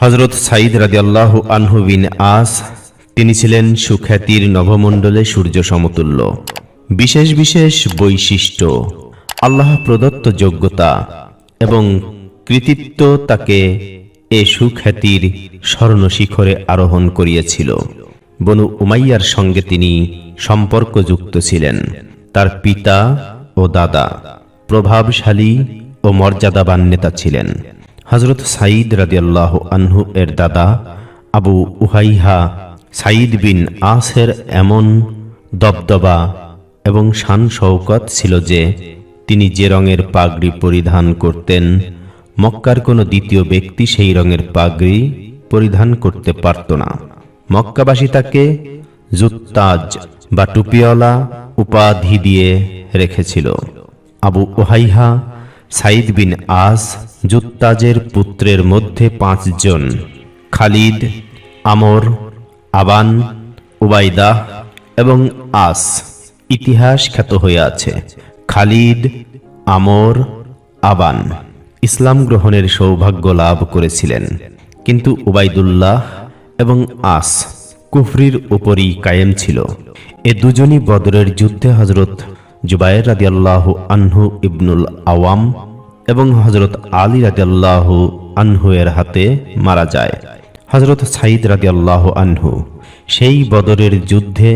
হজরত সাইদ রাদিয়াল্লাহু আনহু বিন আস, তিনি ছিলেন সুখ্যাতির নভমণ্ডলে সূর্য সমতুল্য। বিশেষ বিশেষ বৈশিষ্ট্য, আল্লাহ প্রদত্ত যোগ্যতা এবং কৃতিত্ব তাকে এ সুখ্যাতির স্বর্ণ শিখরে আরোহণ করিয়েছিল। বনু উমাইয়ার সঙ্গে তিনি সম্পর্কযুক্ত ছিলেন। তার পিতা ও দাদা প্রভাবশালী ও মর্যাদাবান নেতা ছিলেন। হজরত সাঈদ রাদিয়াল্লাহ আনহু এর দাদা আবু উহাইহা সাঈদ বিন আসের এমন দবদবা এবং শান শৌকত ছিল যে তিনি যে রঙের পাগড়ি পরিধান করতেন, মক্কার কোনো দ্বিতীয় ব্যক্তি সেই রঙের পাগড়ি পরিধান করতে পারত না। মক্কাবাসী তাকে জুত্তাজ বা টুপিওয়ালা উপাধি দিয়ে রেখেছিল। আবু ওহাইহা সাইদ বিন আস জুত্তাজের পুত্রের মধ্যে পাঁচজন, খালিদ, আমর, আবান, উবাইদাহ এবং আস। ইতিহাস খ্যাত হয়ে আছে। খালিদ, আমর, আবান ইসলাম গ্রহণের সৌভাগ্য লাভ করেছিলেন। কিন্তু উবাইদুল্লাহ এবং আস কুফরির উপরই কায়েম ছিল। এ দুজনই বদরের যুদ্ধে হজরত জুবাইর রাদিয়াল্লাহ আনহু ইবনুল আওয়াম এবং হজরত আলী রাদিয়াল্লাহ আনহু এর হাতে মারা যায়। হজরত সাইদ রাদিয়াল্লাহ আনহু সেই বদরের যুদ্ধে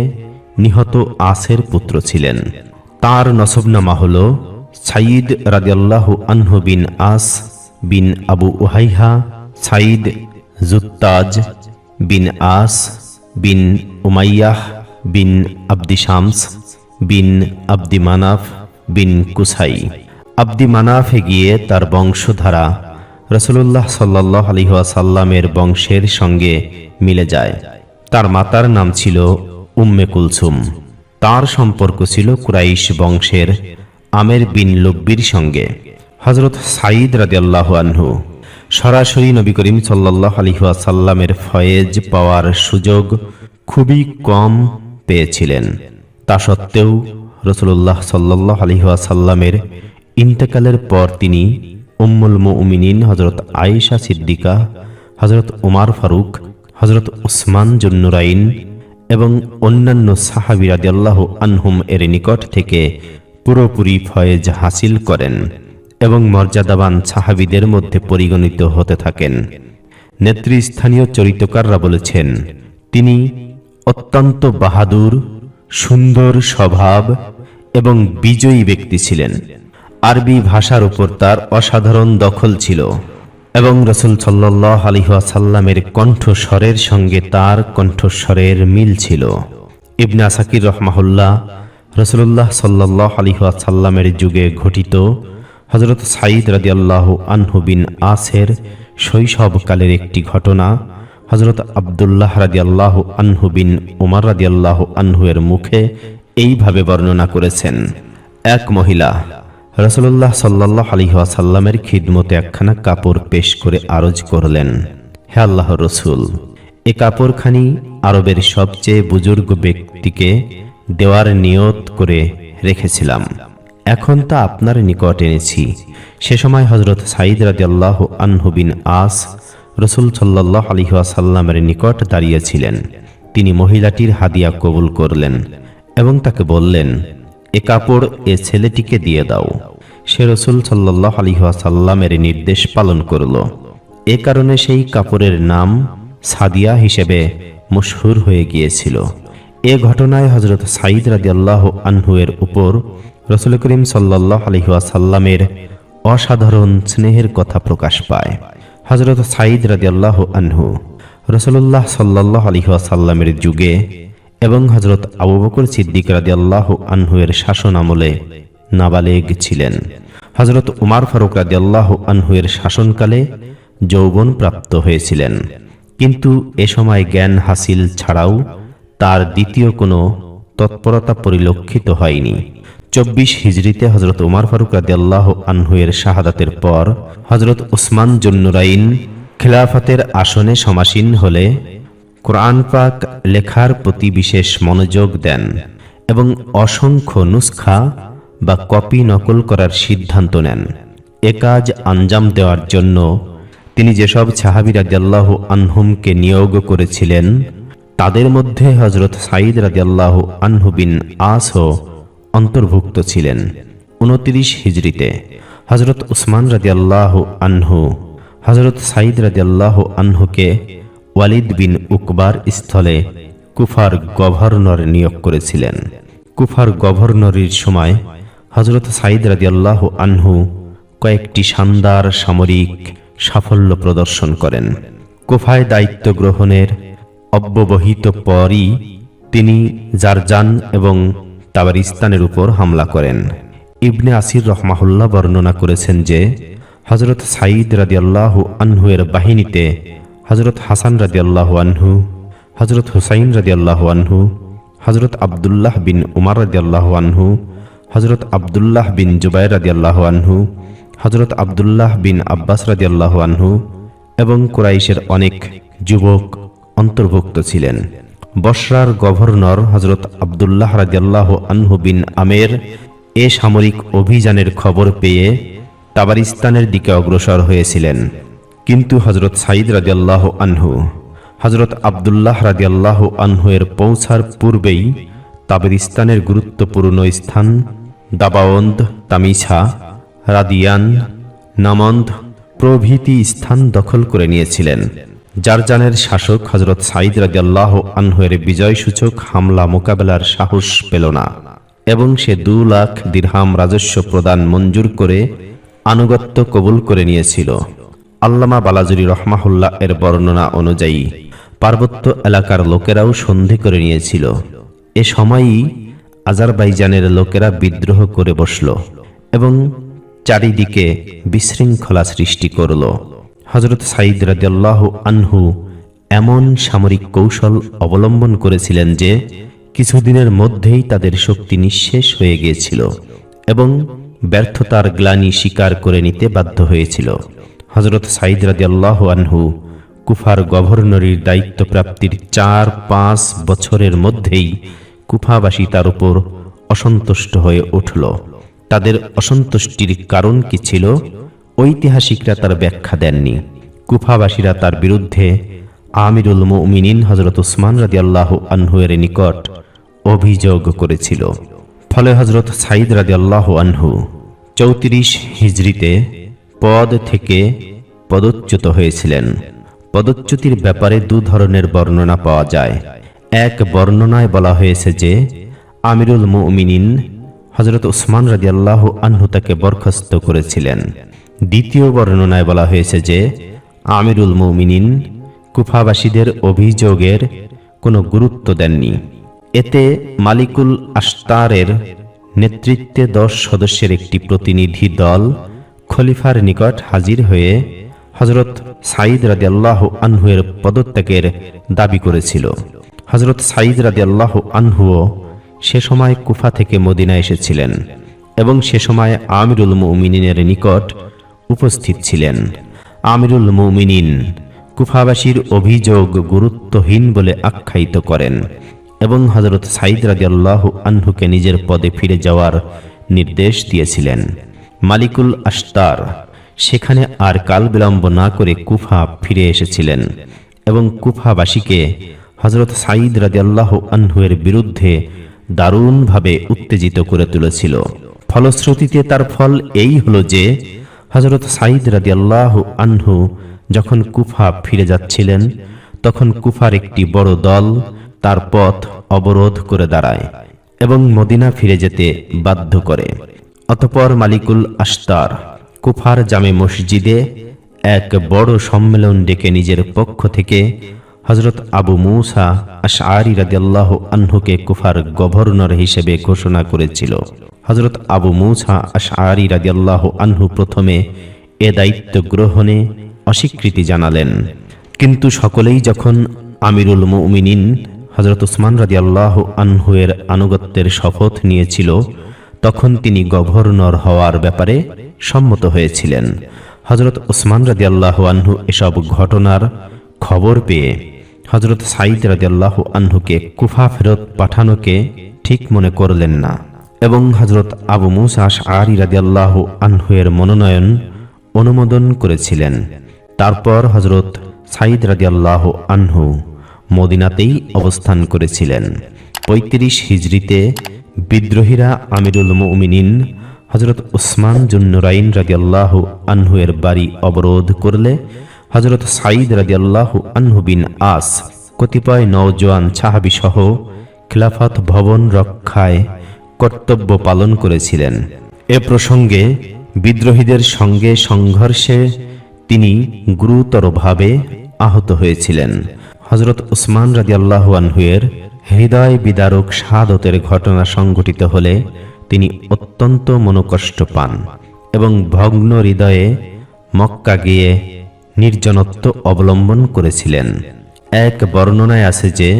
নিহত আসের পুত্র ছিলেন। তার নসবনামা হল সাইদ রাদিয়াল্লাহু আনহু বিন আস বিন আবু উহাইহা সাইদ জুত্তাজ বিন আস বিন উমাইয়াহ বিন আব্দি শামস বিন আব্দি মানাফ বিন কুসাই। আব্দি মানাফে গিয়ে তার বংশধারা রসুল্লাহ সাল্লাহ আলহাসাল্লামের বংশের সঙ্গে মিলে যায়। তার মাতার নাম ছিল উম্মে কুলসুম। তার সম্পর্ক ছিল কুরাইশ বংশের আমের বিন লব্বির সঙ্গে। হজরত সাঈদ রাদিয়াল্লাহ আনহু সরাসরি নবী করিম সাল্লাহ আলহাসাল্লামের ফয়েজ পাওয়ার সুযোগ খুবই কম পেয়েছিলেন। তা সত্ত্বেও রসুল্লাহ সাল্লাহ আলহাসাল্লামের ইন্তেকালের পর তিনি উম্মুল মুমিনিন হজরত আয়েশা সিদ্দিকা হজরত উমার ফারুক হজরত উসমান জন্নুরাইন এবং অন্যান্য সাহাবি রাদিয়াল্লাহ আনহুম এর নিকট থেকে পুরোপুরি ফয়েজ হাসিল করেন এবং মর্যাদাবান সাহাবিদের মধ্যে পরিগণিত হতে থাকেন। নেতৃস্থানীয় চরিত্রকাররা বলেছেন, তিনি অত্যন্ত বাহাদুর সুন্দর স্বভাব এবং বিজয়ী ব্যক্তি ছিলেন। আরবি ভাষার উপর তার অসাধারণ দখল ছিল এবং রসুল সাল্লাহ আলিহাসাল্লামের কণ্ঠস্বরের সঙ্গে তার কণ্ঠস্বরের মিল ছিল। ইবনা সাকির রহমাহুল্লাহ রসুল্লাহ সাল্লাহ আলিহাসাল্লামের যুগে ঘটিত হজরত সাঈদ রাদিয়াল্লাহ আনহু বিন আসের শৈশবকালের একটি ঘটনা হজরত আবদুল্লাহ রাদিয়াল্লাহ আনহু বিন উমার রাদিয়াল্লাহ আনহু এর মুখে এইভাবে বর্ণনা করেছেন, এক মহিলা রসুল্লাহ সাল্লাহ আলিহাসাল্লামের খিদমতে একখানা কাপড় পেশ করে আরজ করলেন, হে আল্লাহ রসুল, এ কাপড়খানি আরবের সবচেয়ে বুজুর্গ ব্যক্তিকে দেওয়ার নিয়ত করে রেখেছিলাম। এখন তা আপনার নিকট এনেছি। সে সময় হজরত সাঈদ রাদিয়াল্লাহ আনহু বিন আস রসুল সাল্লাহ আলিহাসাল্লামের নিকট দাঁড়িয়েছিলেন। তিনি মহিলাটির হাদিয়া কবুল করলেন এবং তাকে বললেন, এ কাপড় এ ছেলেটিকে দিয়ে দাও। সে রসুল সাল্লাহ আলিহাসাল্লামের নির্দেশ পালন করল। এ কারণে সেই কাপড়ের নাম সাদিয়া হিসেবে মশহুর হয়ে গিয়েছিল। এ ঘটনায় হজরত সাঈদ রাদিয়াল্লাহ আনহু এর উপর রসুল করিম সাল্লাহ আলহিহাসাল্লামের অসাধারণ স্নেহের কথা প্রকাশ পায়। হজরত সাঈদ রাদিয়াল্লাহ আনহু রসুল্লাহ সাল্লাহ আলহিহাসাল্লামের যুগে এবং হজরত আবু বকর সিদ্দিক রাদিয়াল্লাহ আনহু এর শাসন আমলে নাবালেগ ছিলেন। হজরত উমার ফারুক রাদিয়াল্লাহ আনহু এর শাসনকালে যৌবন প্রাপ্ত হয়েছিলেন। কিন্তু এ সময় জ্ঞান হাসিল ছাড়াও তার দ্বিতীয় কোনো তৎপরতা পরিলক্ষিত হয়নি। চব্বিশ হিজড়িতে হজরত উমার ফারুক রাদিয়াল্লাহ আনহু এর শাহাদাতের পর হজরত উসমান জন্নুরাইন খিলাফতের আসনে সমাসীন হলে কোরআন পাক লেখার প্রতি বিশেষ মনোযোগ দেন এবং অসংখ্য নুসখা বা কপি নকল করার সিদ্ধান্ত নেন। এ কাজ আঞ্জাম দেওয়ার জন্য তিনি যেসব সাহাবি রাদিয়াল্লাহ আনহুমকে নিয়োগ করেছিলেন, তাদের মধ্যে হজরত সাঈদ রাদিয়াল্লাহ আনহু বিন আসও অন্তর্ভুক্ত ছিলেন। উনত্রিশ হিজরিতে হজরত উসমান রাদিয়াল্লাহ আনহু হজরত সাঈদ রাদিয়াল্লাহ আনহুকে ওয়ালিদ বিন উকবার স্থলে কুফার গভর্নর নিয়োগ করেছিলেন। কুফার গভর্নরির সময় হজরত সাঈদ রাদিয়াল্লাহ আনহু কয়েকটি শানদার সামরিক সাফল্য প্রদর্শন করেন। কুফায় দায়িত্ব গ্রহণের অব্যবহিত পরই তিনি জারজান এবং তাবারিস্তানের উপর হামলা করেন। ইবনে আসির রহমাহুল্লাহ বর্ণনা করেছেন যে হজরত সাঈদ রাদিয়াল্লাহু আনহু এর বাহিনীতে হজরত হাসান রাদিয়াল্লাহু আনহু হজরত হুসাইন রাদিয়াল্লাহু আনহু হজরত আবদুল্লাহ বিন উমার রাদিয়াল্লাহু আনহু হজরত আবদুল্লাহ বিন জুবাইর রাদিয়াল্লাহু আনহু হজরত আবদুল্লাহ বিন আব্বাস রাদিয়াল্লাহু আনহু এবং কুরাইশের অনেক যুবক অন্তর্ভুক্ত ছিলেন। বসরার গভর্নর হজরত আবদুল্লাহ রাদিয়াল্লাহ আনহু বিন আমের এ সামরিক অভিযানের খবর পেয়ে তাবারিস্তানের দিকে অগ্রসর হয়েছিলেন। কিন্তু হজরত সাঈদ রাদিয়াল্লাহ আনহু হজরত আবদুল্লাহ রাদিয়াল্লাহ আনহু এর পৌঁছার পূর্বেই তাবেরিস্তানের গুরুত্বপূর্ণ স্থান দাবাওন্দ তামিছা, রাদিয়ান, নামন্দ প্রভৃতি স্থান দখল করে নিয়েছিলেন। জারজানের শাসক হজরত সাঈদ রাদিয়াল্লাহ আনহুয়ের বিজয়সূচক হামলা মোকাবেলার সাহস পেল না এবং সে দু লাখ দিরহাম রাজস্ব প্রদান মঞ্জুর করে আনুগত্য কবুল করে নিয়েছিল। আল্লামা বালাজুরি রহমাহুল্লাহ এর বর্ণনা অনুযায়ী পার্বত্য এলাকার লোকেরাও সন্ধি করে নিয়েছিল। এ সময়ই আজারবাইজানের লোকেরা বিদ্রোহ করে বসল এবং চারিদিকে বিশৃঙ্খলা সৃষ্টি করল। হজরত সাঈদ রাদিয়াল্লাহ আনহু এমন সামরিক কৌশল অবলম্বন করেছিলেন যে কিছুদিনের মধ্যেই তাদের শক্তি নিঃশেষ হয়ে গিয়েছিল এবং ব্যর্থতার গ্লানি স্বীকার করে নিতে বাধ্য হয়েছিল। হজরত সাঈদ রাদিয়াল্লাহ আনহু কুফার গভর্নরির দায়িত্ব প্রাপ্তির চার পাঁচ বছরের মধ্যেই কুফাবাসী তার উপর অসন্তুষ্ট হয়ে উঠল। তাদের অসন্তুষ্টির কারণ কি ছিল? ঐতিহাসিকরা তার ব্যাখ্যা দেননি। কুফাবাসীরা তার বিরুদ্ধে আমিরুল মুমিনিন হজরত উসমান রাদিয়াল্লাহ আনহুয়ের নিকট অভিযোগ করেছিল। ফলে হজরত সাঈদ রাদিয়াল্লাহ আনহু চৌত্রিশ হিজরিতে পদ থেকে পদচ্যুত হয়েছিলেন। পদচ্যুতির ব্যাপারে দু ধরনের বর্ণনা পাওয়া যায়। এক বর্ণনায় বলা হয়েছে যে, আমিরুল মুমিনিন হজরত উসমান রাদিয়াল্লাহ আনহু তাকে বরখাস্ত করেছিলেন। দ্বিতীয় বর্ণনায় বলা হয়েছে যে, আমিরুল মুমিনিন কুফাবাসীদের অভিযোগের কোনো গুরুত্ব দেননি। এতে মালিকুল আস্তারের নেতৃত্বে দশ সদস্যের একটি প্রতিনিধি দল খলিফার নিকট হাজির হয়ে হজরত সাঈদ রাদিয়াল্লাহ আনহুয়ের পদত্যাগের দাবি করেছিল। হজরত সাঈদ রাদিয়াল্লাহ আনহুও সে সময় কুফা থেকে মদিনা এসেছিলেন এবং সে সময় আমিরুল মুমিনিনের নিকট উপস্থিত ছিলেন। আমিরুল মুমিনিন, কুফাবাসীর অভিযোগ গুরুত্বহীন বলে আখ্যায়িত করেন এবং হজরত সাঈদ রাদিয়াল্লাহু আনহুকে নিজের পদে ফিরে যাওয়ার নির্দেশ দিয়েছিলেন। মালিকুল আস্তার সেখানে আর কাল বিলম্ব না করে কুফা ফিরে এসেছিলেন এবং কুফাবাসীকে হজরত সাঈদ রাদিয়াল্লাহু আনহুয়ের বিরুদ্ধে দারুণভাবে উত্তেজিত করে তুলেছিল। ফলশ্রুতিতে তার ফল এই হলো যে হজরত সাঈদ রাদিয়াল্লাহু আনহু যখন কুফা ফিরে যাচ্ছিলেন, তখন কুফার একটি বড় দল তার পথ অবরোধ করে দাঁড়ায় এবং মদিনা ফিরে যেতে বাধ্য করে। অতপর মালিকুল আস্তার কুফার জামে মসজিদে এক বড় সম্মেলন ডেকে নিজের পক্ষ থেকে হজরত আবু মুসা আশআরি রাদিয়াল্লাহ আনহুকে কুফার গভর্নর হিসেবে ঘোষণা করেছিল। হজরত আবু মুসা আশআরি রাদিয়াল্লাহ আনহু প্রথমে এ দায়িত্ব গ্রহণে অস্বীকৃতি জানালেন। কিন্তু সকলেই যখন আমিরুল মুমিনিন হজরত উসমান রাদিয়াল্লাহ আনহুয়ের আনুগত্যের শপথ নিয়েছিল, তখন তিনি গভর্নর হওয়ার ব্যাপারে সম্মত হয়েছিলেন। হজরত উসমান রাদিয়াল্লাহ আনহু এসব ঘটনার খবর পেয়ে হজরত সাঈদ রাদিয়াল্লাহ আনহুকে কুফা ফেরত পাঠানোকে ঠিক মনে করলেন না। এবং হজরত আবু মুসা আরি রাদিয়াল্লাহ আনহুয়ের মনোনয়ন অনুমোদন করেছিলেন। তারপর হজরত সাইদ রাদিয়াল্লাহ আনহু মদিনাতেই অবস্থান করেছিলেন। পঁয়ত্রিশ হিজরিতে বিদ্রোহীরা আমিরুল মুমিনিন হজরত উসমান জুন্নুরাইন রাদিয়াল্লাহু আনহু এর বাড়ি অবরোধ করলে হজরত সাইদ রাদিয়াল্লাহু আনহু বিন আস কতিপয় নওজোয়ান সাহাবি সহ খিলাফত ভবন রক্ষায় কর্তব্য পালন করেছিলেন। এ প্রসঙ্গে বিদ্রোহীদের সঙ্গে সংঘর্ষে তিনি গুরুতরভাবে আহত হয়েছিলেন। হজরত উসমান রাদিয়াল্লাহু আনহুয়ের হৃদয় বিদারক শাহাদতের ঘটনা সংঘটিত হলে তিনি অত্যন্ত মনোকষ্ট পান এবং ভগ্ন হৃদয়ে মক্কা গিয়ে নির্জনত্ব অবলম্বন করেছিলেন। এক বর্ণনায় আছে যে,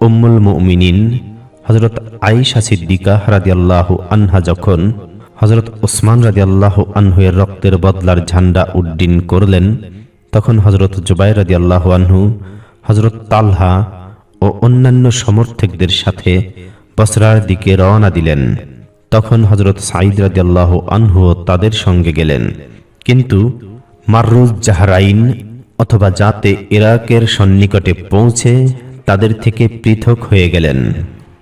উম্মুল মুমিনিন হজরত আইসা সিদ্দিকা রাদিয়াল্লাহু আনহা যখন হজরত ওসমান রাদিয়াল্লাহু আনহুয়ের রক্তের বদলার ঝান্ডা উড্ডীন করলেন, তখন হজরত জুবাই রাদিয়াল্লাহু আনহু হজরত তালহা ও অন্যান্য সমর্থকদের সাথে বসরার দিকে রওনা দিলেন। তখন হজরত সাঈদ রাদিয়াল্লাহু আনহু তাদের সঙ্গে গেলেন। কিন্তু মাররুজ জাহরাইন অথবা যাতে ইরাকের সন্নিকটে পৌঁছে তাদের থেকে পৃথক হয়ে গেলেন।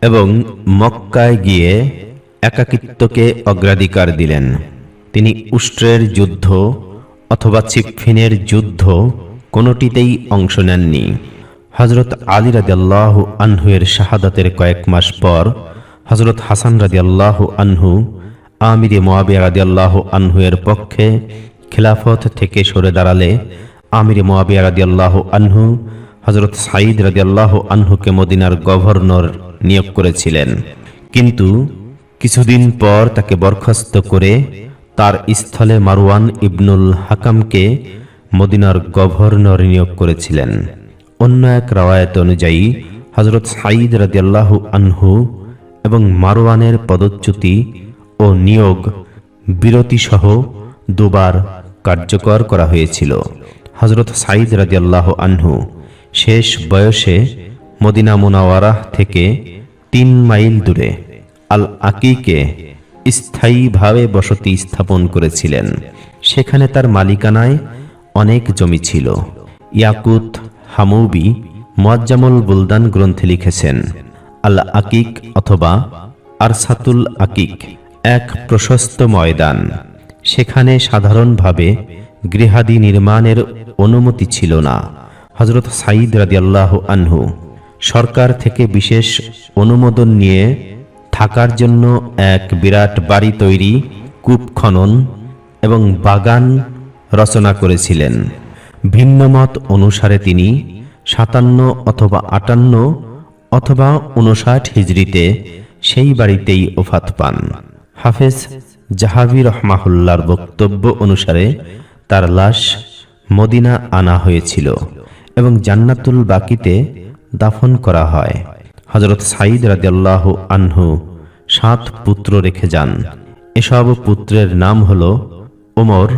এবং মক্কায় গিয়ে একাকিত্বকে অগ্রাধিকার দিলেন। তিনি উষ্ট্রের যুদ্ধ অথবা চিফিনের যুদ্ধ কোনোটিতেই অংশ নেননি। হজরত আলী রাদিয়াল্লাহ আনহুয়ের শাহাদাতের কয়েক মাস পর হজরত হাসান রাদিয়াল্লাহ আনহু আমিরে মোয়াবিয়া রাদিয়াল্লাহ আনহুয়ের পক্ষে খিলাফত থেকে সরে দাঁড়ালে আমিরে মোয়াবিয়া রাদিয়াল্লাহ আনহু হজরত সাঈদ রাদিয়াল্লাহ আনহুকে মদিনার গভর্নর নিয়োগ করেছিলেন। কিন্তু কিছুদিন পর তাকে বরখাস্ত করে তার স্থলে মারওয়ান ইবনুল হাকামকে মদিনার গভর্নর নিয়োগ করেছিলেন। অন্য এক রাওয়ায়ত অনুযায়ী হজরত সাঈদ রাদিয়াল্লাহু আনহু এবং মারওয়ানের পদচ্যুতি ও নিয়োগ বিরতিসহ দুবার কার্যকর করা হয়েছিল। হজরত সাঈদ রাদিয়াল্লাহ আনহু শেষ বয়সে মদিনা মুনাওয়ারাহ থেকে তিন মাইল দূরে আল আকিকে স্থায়ীভাবে বসতি স্থাপন করেছিলেন। সেখানে তার মালিকানায় অনেক জমি ছিল। ইয়াকুত হামৌবি মোয়াজ্জামুল বুলদান গ্রন্থে লিখেছেন আল আকিক অথবা আরসাতুল আকিক এক প্রশস্ত ময়দান। সেখানে সাধারণভাবে গৃহাদি নির্মাণের অনুমতি ছিল না। হজরত সাঈদ রাদিয়াল্লাহু আনহু সরকার থেকে বিশেষ অনুমোদন নিয়ে থাকার জন্য এক বিরাট বাড়ি তৈরি, কূপ খনন এবং বাগান রচনা করেছিলেন। ভিন্নমত অনুসারে তিনি সাতান্ন অথবা আটান্ন অথবা উনষাট হিজড়িতে সেই বাড়িতেই ওফাত পান। হাফেজ জাহাবি রহমাহুল্লার বক্তব্য অনুসারে তার লাশ মদিনা আনা হয়েছিল। এবং জান্নাতুল বাকিতে দাফন করা হয়। হজরত সাঈদ রাদিয়াল্লাহ আনহু সাত পুত্র রেখে যান। এসব পুত্রের নাম হল ওমর,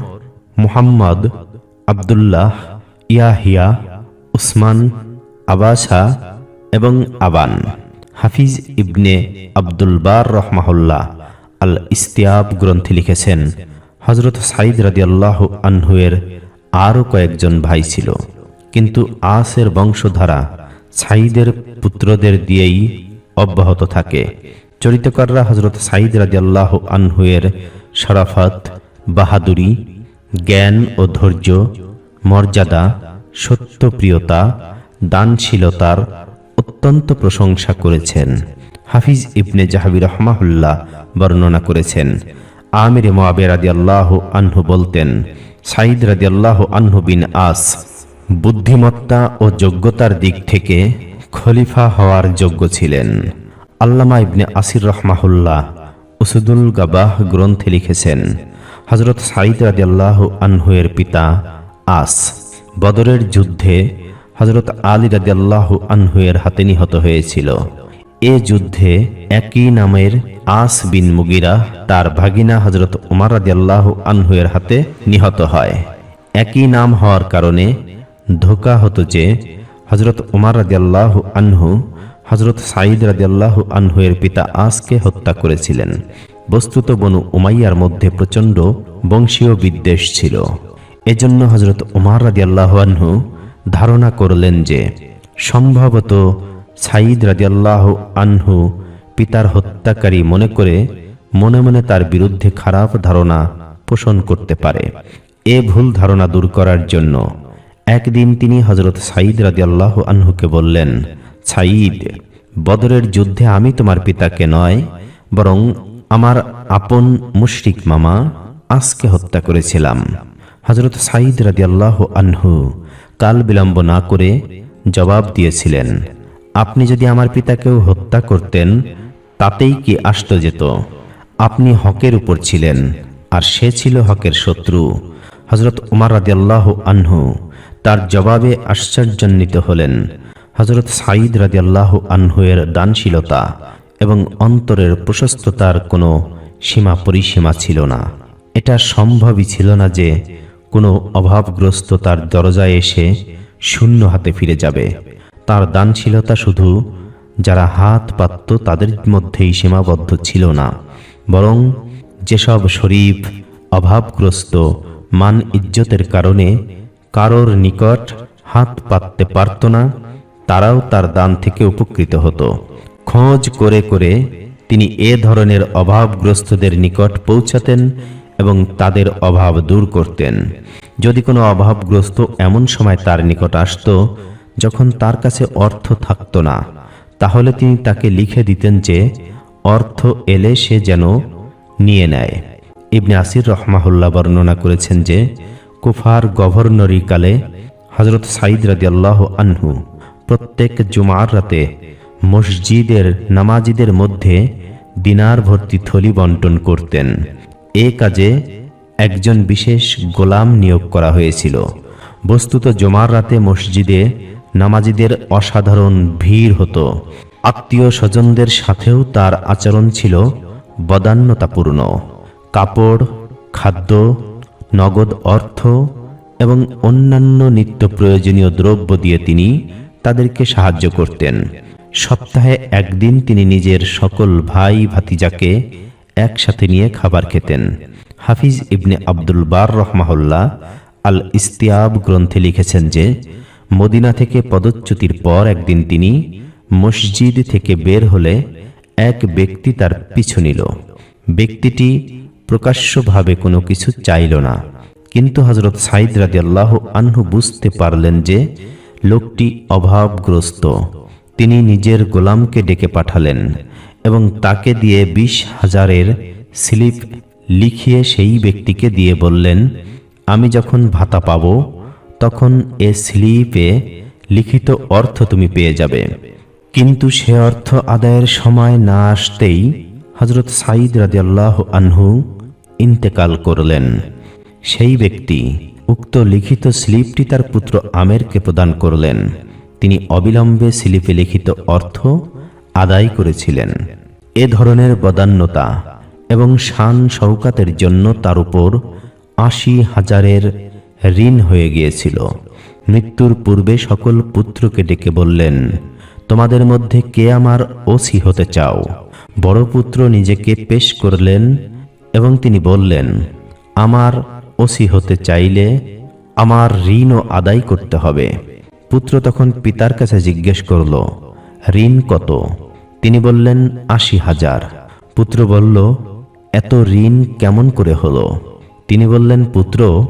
মুহাম্মদ, আবদুল্লাহ, ইয়াহিয়া, উসমান, আবাসা এবং আবান। হাফিজ ইবনে আব্দুল বার রহমাহুল্লাহ আল ইস্তিয়াব গ্রন্থে লিখেছেন হজরত সাঈদ রাদিয়াল্লাহ আনহুয়ের আরও কয়েকজন ভাই ছিল। কিন্তু আসের বংশধারা সাঈদের পুত্রদের দিয়েই অব্যাহত থাকে। চরিতকাররা হজরত সাঈদ রাদিয়াল্লাহ আনহুয়ের শরাফত, বাহাদুরি, জ্ঞান ও ধৈর্য, মর্যাদা, সত্যপ্রিয়তা, দানশীলতার অত্যন্ত প্রশংসা করেছেন। হাফিজ ইবনে জাহাবি রহমাহুল্লাহ বর্ণনা করেছেন, আমির মোয়াবে রাদিয়াল্লাহ আনহু বলতেন, সাঈদ রাদিয়াল্লাহ আনহু বিন আস বুদ্ধিমত্তা ও যোগ্যতার দিক থেকে খলিফা হওয়ার যোগ্য ছিলেন। আল্লামা ইবনে আসির রহমাহুল্লাহ উসুদুল গাবাহ গ্রন্থে লিখেছেন হজরত সাঈদ রাদিয়াল্লাহ আনহুয়ের পিতা আস। বদরের যুদ্ধে হজরত আলী রাদিয়াল্লাহ আনহুয়ের হাতে নিহত হয়েছিল। এ যুদ্ধে একই নামের আস বিন মুগিরা তার ভাগিনা হজরত উমার রাদিয়াল্লাহ আনহুয়ের হাতে নিহত হয়। একই নাম হওয়ার কারণে ধোকা হতো যে হজরত উমার রাদিয়াল্লাহ আনহু হজরত সাঈদ রাদিয়াল্লাহু আনহুয়ের পিতা আসকে হত্যা করেছিলেন। বস্তুত বনু উমাইয়ার মধ্যে প্রচণ্ড বংশীয় বিদ্বেষ ছিল। এজন্য হজরত উমার রাদিয়াল্লাহু আনহু ধারণা করলেন যে সম্ভবত সাঈদ রাদিয়াল্লাহু আনহু পিতার হত্যাকারী মনে করে মনে মনে তার বিরুদ্ধে খারাপ ধারণা পোষণ করতে পারে। এ ভুল ধারণা দূর করার জন্য একদিন তিনি হজরত সাঈদ রাদিয়াল্লাহু আনহুকে বললেন, সাঈদ, বদরের যুদ্ধে আমি তোমার পিতাকে নয়, বরং আমার আপন মুশরিক মামা আজকে হত্যা করেছিলাম। হজরত সাঈদ রাদিয়াল্লাহ আনহু কাল বিলম্ব না করে জবাব দিয়েছিলেন, আপনি যদি আমার পিতাকেও হত্যা করতেন, তাতেই কি আসত যেত? আপনি হকের উপর ছিলেন, আর সে ছিল হকের শত্রু। হজরত উমার রাদিয়াল্লাহ আনহু তার জবাবে আশ্চর্যান্বিত হলেন। হজরত সাঈদ রাদিয়াল্লাহ আনহুয়ের দানশীলতা এবং অন্তরের প্রশস্ততার কোনো সীমা পরিসীমা ছিল না। এটা সম্ভবই ছিল না যে কোনো অভাবগ্রস্ত তার দরজায় এসে শূন্য হাতে ফিরে যাবে। তার দানশীলতা শুধু যারা হাত পাতত তাদের মধ্যেই সীমাবদ্ধ ছিল না, বরং যেসব শরীফ অভাবগ্রস্ত, মান ইজ্জতের কারণে কারোর নিকট হাত পাততে পারত না, তারাও তার দান থেকে উপকৃত হতো। খোঁজ করে করে তিনি এ ধরনের অভাবগ্রস্তদের নিকট পৌঁছাতেন এবং তাদের অভাব দূর করতেন। যদি কোনো অভাবগ্রস্ত এমন সময় তার নিকট আসত, যখন তার কাছে অর্থ থাকত না, তাহলে তিনি তাকে লিখে দিতেন যে, অর্থ এলে সে যেন নিয়ে নেয়। ইবনে আসির রহমাহুল্লাহ বর্ণনা করেছেন যে কুফার গভর্নরি কালে হজরত সাইদ রাদিয়াল্লাহ আনহু প্রত্যেক জুমার রাতে মসজিদের নামাজিদের মধ্যে দিনার ভর্তি থলি বন্টন করতেন। এ কাজে একজন বিশেষ গোলাম নিয়োগ করা হয়েছিল। বস্তুত জমার রাতে মসজিদে নামাজিদের অসাধারণ ভিড় হতো। আত্মীয় স্বজনদের সাথেও তার আচরণ ছিল বদান্যতাপূর্ণ। কাপড়, খাদ্য নগদ অর্থ এবং অন্যান্য নিত্য প্রয়োজনীয় দ্রব্য দিয়ে তিনি তাদেরকে সাহায্য করতেন। সপ্তাহে একদিন তিনি নিজের সকল ভাই ভাতিজাকে একসাথে নিয়ে খাবার খেতেন। হাফিজ ইবনে আব্দুল বার রহমাহুল্লাহ আল ইস্তিয়াব গ্রন্থে লিখেছেন যে, মদিনা থেকে পদচ্যুতির পর একদিন তিনি মসজিদ থেকে বের হলে এক ব্যক্তি তার পিছু নিল। ব্যক্তিটি প্রকাশ্যভাবে কোনো কিছু চাইল না। কিন্তু হজরত সাইদ রাজি আল্লাহ আনহু বুঝতে পারলেন যে লোকটি অভাবগ্রস্ত। তিনি নিজের গোলামকে ডেকে পাঠালেন এবং তাকে দিয়ে বিশ হাজারের স্লিপ লিখিয়ে সেই ব্যক্তিকে দিয়ে বললেন, আমি যখন ভাতা পাব, তখন এ স্লিপে লিখিত অর্থ তুমি পেয়ে যাবে। কিন্তু সে অর্থ আদায়ের সময় না আসতেই হজরত সাঈদ রাদিয়াল্লাহ আনহু ইন্তেকাল করলেন। সেই ব্যক্তি উক্ত লিখিত স্লিপটি তার পুত্র আমেরকে প্রদান করলেন। তিনি অবিলম্বে স্লিপে লিখিত অর্থ আদায় করেছিলেন। এ ধরনের বদান্যতা এবং শান শৌকাতের জন্য তার উপর আশি হাজারের ঋণ হয়ে গিয়েছিল। মৃত্যুর পূর্বে সকল পুত্রকে ডেকে বললেন, তোমাদের মধ্যে কে আমার ওসি হতে চাও? বড় পুত্র নিজেকে পেশ করলেন এবং তিনি বললেন, আমার ওসি হতে চাইলে আমার ঋণও আদায় করতে হবে। পুত্র তখন পিতার কাছে জিজ্ঞেস করল, ঋণ কত? তিনি বললেন, আশি হাজার। পুত্র বলল, এত ঋণ কেমন করে হলো? তিনি বললেন, পুত্র,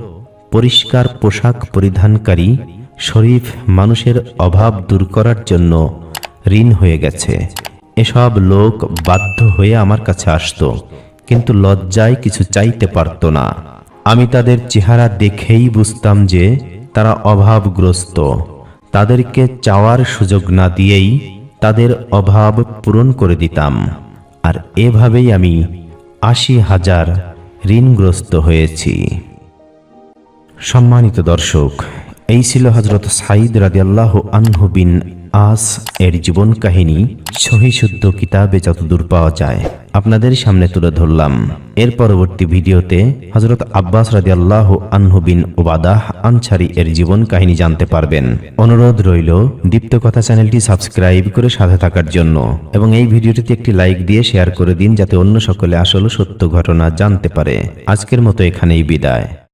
পরিষ্কার পোশাক পরিধানকারী, শরীফ মানুষের অভাব দূর করার জন্য ঋণ হয়ে গেছে। এসব লোক বাধ্য হয়ে আমার কাছে আসতো, কিন্তু লজ্জায় কিছু চাইতে পারত না। আমি তাদের চেহারা দেখেই বুঝতাম যে তারা অভাবগ্রস্ত। তাদেরকে চাওয়ার সুযোগ না দিয়েই তাদের অভাব পূরণ করে দিতাম। আর এভাবেই আমি আশি হাজার ঋণগ্রস্ত হয়েছি। সম্মানিত দর্শক এই ছিল হজরত সাইদ রাদিয়াল্লাহ আনহু বিন আস এর জীবন কাহিনী। সহিশুদ্ধ কিতাবে যতদূর পাওয়া যায়। আপনাদের সামনে তুলে ধরলাম। এর পরবর্তী ভিডিওতে হজরত আব্বাস রাদিয়াল্লাহ আনহু বিন ওবাদাহ আনসারি এর জীবন কাহিনী জানতে পারবেন। অনুরোধ রইল, দীপ্ত কথা চ্যানেলটি সাবস্ক্রাইব করে সাথে থাকার জন্য এবং এই ভিডিওটিতে একটি লাইক দিয়ে শেয়ার করে দিন যাতে অন্য সকলে আসল সত্য ঘটনা জানতে পারে। আজকের মতো এখানেই বিদায়।